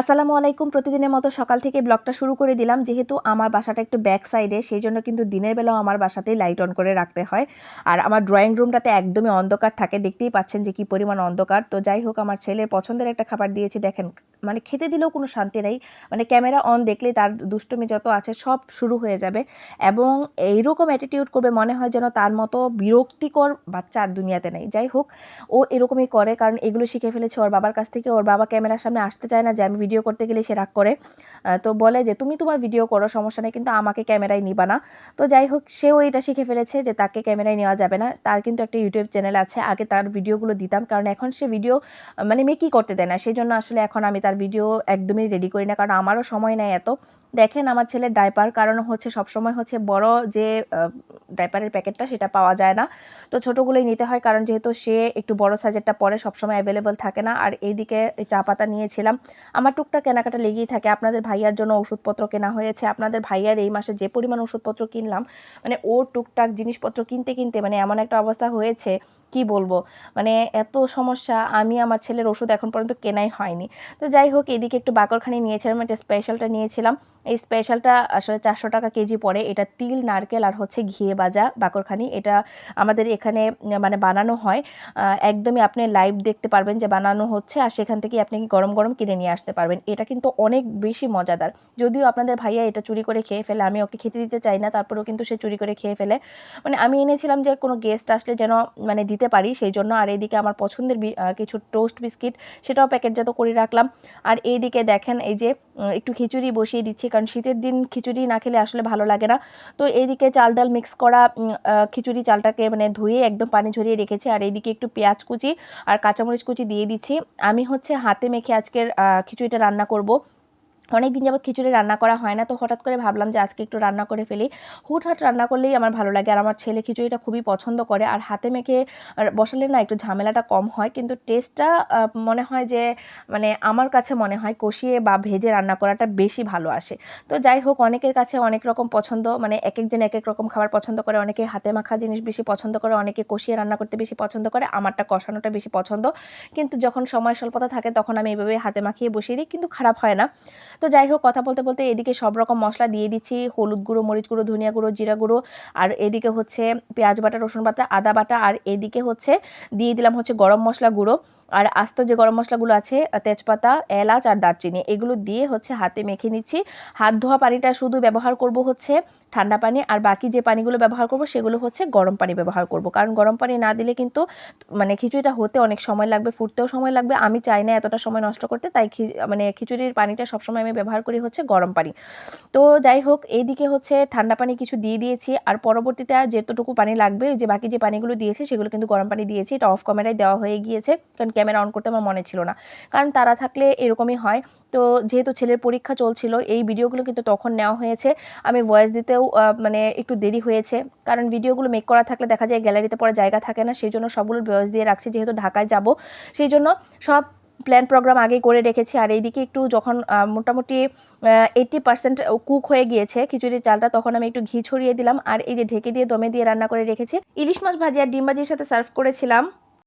আসসালামু আলাইকুম। প্রতিদিনের মতো সকাল থেকে ব্লগটা শুরু করে দিলাম। যেহেতু আমার বাসাটা একটু ব্যাক সাইডে সেই জন্য কিন্তু দিনের বেলাও আমার বাসাতেই লাইট অন করে রাখতে হয়। আর আমার ড্রয়িং রুমটাতে একদমই অন্ধকার থাকে। দেখতেই পাচ্ছেন যে কি পরিমাণ অন্ধকার। তো যাই হোক, আমার ছেলের পছন্দের একটা খাবার দিয়েছি। দেখেন মানে খেতে দিলেও কোনো শান্তি নেই। মানে ক্যামেরা অন দেখলেই তার দুষ্টুমি যত আছে সব শুরু হয়ে যাবে। এবং এইরকম অ্যাটিটিউড করবে, মনে হয় যেন তার মতো বিরক্তিকর বাচ্চা আর দুনিয়াতে নেই। যাই হোক, ও এরকমই করে। কারণ এগুলো শিখে ফেলেছে ওর বাবার কাছ থেকে। ওর বাবা ক্যামেরার সামনে আসতে চায় না যে, আমি ভিডিও করতে গেলে সে রাগ করে। তো বলে যে, তুমি তোমার ভিডিও করো, সমস্যা নেই, কিন্তু আমাকে ক্যামেরায় নিবা না। তো যাই হোক, সেও এটা শিখে ফেলেছে যে, তাকে ক্যামেরায় নেওয়া যাবে না। তার কিন্তু একটা ইউটিউব চ্যানেল আছে, আগে তার ভিডিওগুলো দিতাম, কারণ এখন সে ভিডিও মানে মেকই করতে দেয় না? সেই জন্য আসলে এখন আমি তার ভিডিও একদমই রেডি করি না, কারণ আমারও সময় নেয় এত। দেখেন, আমার ছেলের ডাইপার কারণ হচ্ছে সবসময় হচ্ছে বড় যে ডাইপারের প্যাকেটটা সেটা পাওয়া যায় না। তো ছোটোগুলোই নিতে হয়, কারণ যেহেতু সে একটু বড় সাইজেরটা পরে সবসময় অ্যাভেলেবল থাকে না। আর এইদিকে চা পাতা নিয়েছিলাম। আমার টুকটাক কেনাকাটা লেগেই থাকে। আপনাদের ভাইয়ার জন্য ওষুধপত্র কেনা হয়েছে। আপনাদের ভাইয়ার এই মাসে যে পরিমাণ ওষুধপত্র কিনলাম মানে ও টুকটাক জিনিসপত্র কিনতে কিনতে মানে এমন একটা অবস্থা হয়েছে কি বলব? মানে এত সমস্যা, আমি আমার ছেলের ওষুধ এখন পর্যন্ত কেনাই হয়নি। তো যাই হোক, এদিকে একটু বাকরখানি নিয়েছিলাম, একটা স্পেশালটা নিয়েছিলাম। এই স্পেশালটা আসলে চারশো টাকা কেজি পড়ে। এটা তিল, নারকেল আর হচ্ছে ঘিয়ে বাজা বাকরখানি। এটা আমাদের এখানে মানে বানানো হয়। একদমই আপনি লাইভ দেখতে পারবেন যে বানানো হচ্ছে আর সেখান থেকে আপনি গরম গরম কিনে নিয়ে আসতে পারবেন। এটা কিন্তু অনেক বেশি মজাদার। যদিও আপনাদের ভাইয়া এটা চুরি করে খেয়ে ফেলে, আমি ওকে খেতে দিতে চাই না, তারপরেও কিন্তু সে চুরি করে খেয়ে ফেলে। মানে আমি এনেছিলাম যে কোনো গেস্ট আসলে যেন মানে দিতে পারি, সেই জন্য আর এইদিকে আমার পছন্দের কিছু টোস্ট বিস্কিট সেটাও প্যাকেটজাত করে রাখলাম। আর এইদিকে দেখেন এই যে একটু খিচুড়ি বসিয়ে দিচ্ছি, কারণ শীতের দিন খিচুড়ি না খেলে আসলে ভালো লাগে না। তো এইদিকে চাল ডাল মিক্স করা খিচুড়ি চালটাকে মানে ধুয়ে একদম পানি ঝরিয়ে রেখেছি। আর এইদিকে একটু পেঁয়াজ কুচি আর কাঁচামরিচ কুচি দিয়ে দিচ্ছি। আমি হচ্ছে হাতে মেখে আজকের খিচুড়িটা রান্না করব। অনেক দিন যাবত খিচুড়ি রান্না করা হয় না, তো হঠাৎ করে ভাবলাম যে আজকে একটু রান্না করে ফেলি। হুটহাট রান্না করলেই আমার ভালো লাগে আর আমার ছেলে খিচুড়িটা খুবই পছন্দ করে আর হাতে মেখে বসালে না একটু ঝামেলাটা কম হয়, কিন্তু টেস্টটা মনে হয় যে মানে আমার কাছে মনে হয় কষিয়ে বা ভেজে রান্না করাটা বেশি ভালো আসে। তো যাই হোক, অনেকের কাছে অনেক রকম পছন্দ মানে এক একজন এক এক রকম খাবার পছন্দ করে, অনেকে হাতে মাখা জিনিস বেশি পছন্দ করে, অনেকে কষিয়ে রান্না করতে বেশি পছন্দ করে, আমারটা কষানোটা বেশি পছন্দ। কিন্তু যখন সময় স্বল্পতা থাকে, তখন আমি এইভাবে হাতে মাখিয়ে বসিয়ে দিই, কিন্তু খারাপ হয় না। তো যাই হোক, কথা বলতে বলতে এদিকে সব রকম মশলা দিয়ে দিচ্ছি। হলুদ গুঁড়ো, মরিচ গুঁড়ো, ধনিয়া গুঁড়ো, জিরা গুঁড়ো, আর এদিকে হচ্ছে পেঁয়াজ বাটা, রসুন বাটা, আদা বাটা, আর এদিকে হচ্ছে দিয়ে দিলাম হচ্ছে গরম মশলা গুঁড়ো। আর আস্ত যে গরম মশলাগুলো আছে তেজপাতা, এলাচ আর দারচিনি, এগুলো দিয়ে হচ্ছে হাতে মেখে নিচ্ছি। হাত ধোয়া পানিটা শুধু ব্যবহার করব হচ্ছে ঠান্ডা পানি, আর বাকি যে পানিগুলো ব্যবহার করব সেগুলো হচ্ছে গরম পানি ব্যবহার করব। কারণ গরম পানি না দিলে কিন্তু মানে খিচুড়িটা হতে অনেক সময় লাগবে, ফুটতেও সময় লাগবে। আমি চাই না এতটা সময় নষ্ট করতে, তাই মানে খিচুড়ির পানিটা সবসময় আমি ব্যবহার করি হচ্ছে গরম পানি। তো যাই হোক, এইদিকে হচ্ছে ঠান্ডা পানি কিছু দিয়ে দিয়েছি, আর পরবর্তীতে যেতটুকু পানি লাগবে যে বাকি যে পানিগুলো দিয়েছি সেগুলো কিন্তু গরম পানি দিয়েছি। এটা অফ ক্যামেরায় দেওয়া হয়ে গিয়েছে, কারণ ক্যামেরা অন করতে আমার মনে ছিল না। কারণ তারা থাকলে এরকমই হয়। তো যেহেতু ছেলের পরীক্ষা চলছিল, এই ভিডিওগুলো কিন্তু তখন নেওয়া হয়েছে। আমি ভয়েস দিতেও মানে একটু দেরি হয়েছে। কারণ ভিডিওগুলো মেক করা থাকলে দেখা যায় গ্যালারিতে পরে জায়গা থাকে না, সেই জন্য সবগুলো ভয়েস দিয়ে রাখছি যেহেতু ঢাকায় যাব। সেই জন্য সব প্ল্যান প্রোগ্রাম আগে করে রেখেছি। আর এইদিকে একটু যখন মোটামুটি এইট্টি পার্সেন্ট কুক হয়ে গিয়েছে খিচুড়ির চালটা, তখন আমি একটু ঘি ছড়িয়ে দিলাম। আর এই যে ঢেকে দিয়ে দমে দিয়ে রান্না করে রেখেছি। ইলিশ মাছ ভাজি আর ডিম ভাজির সাথে সার্ভ করেছিলাম।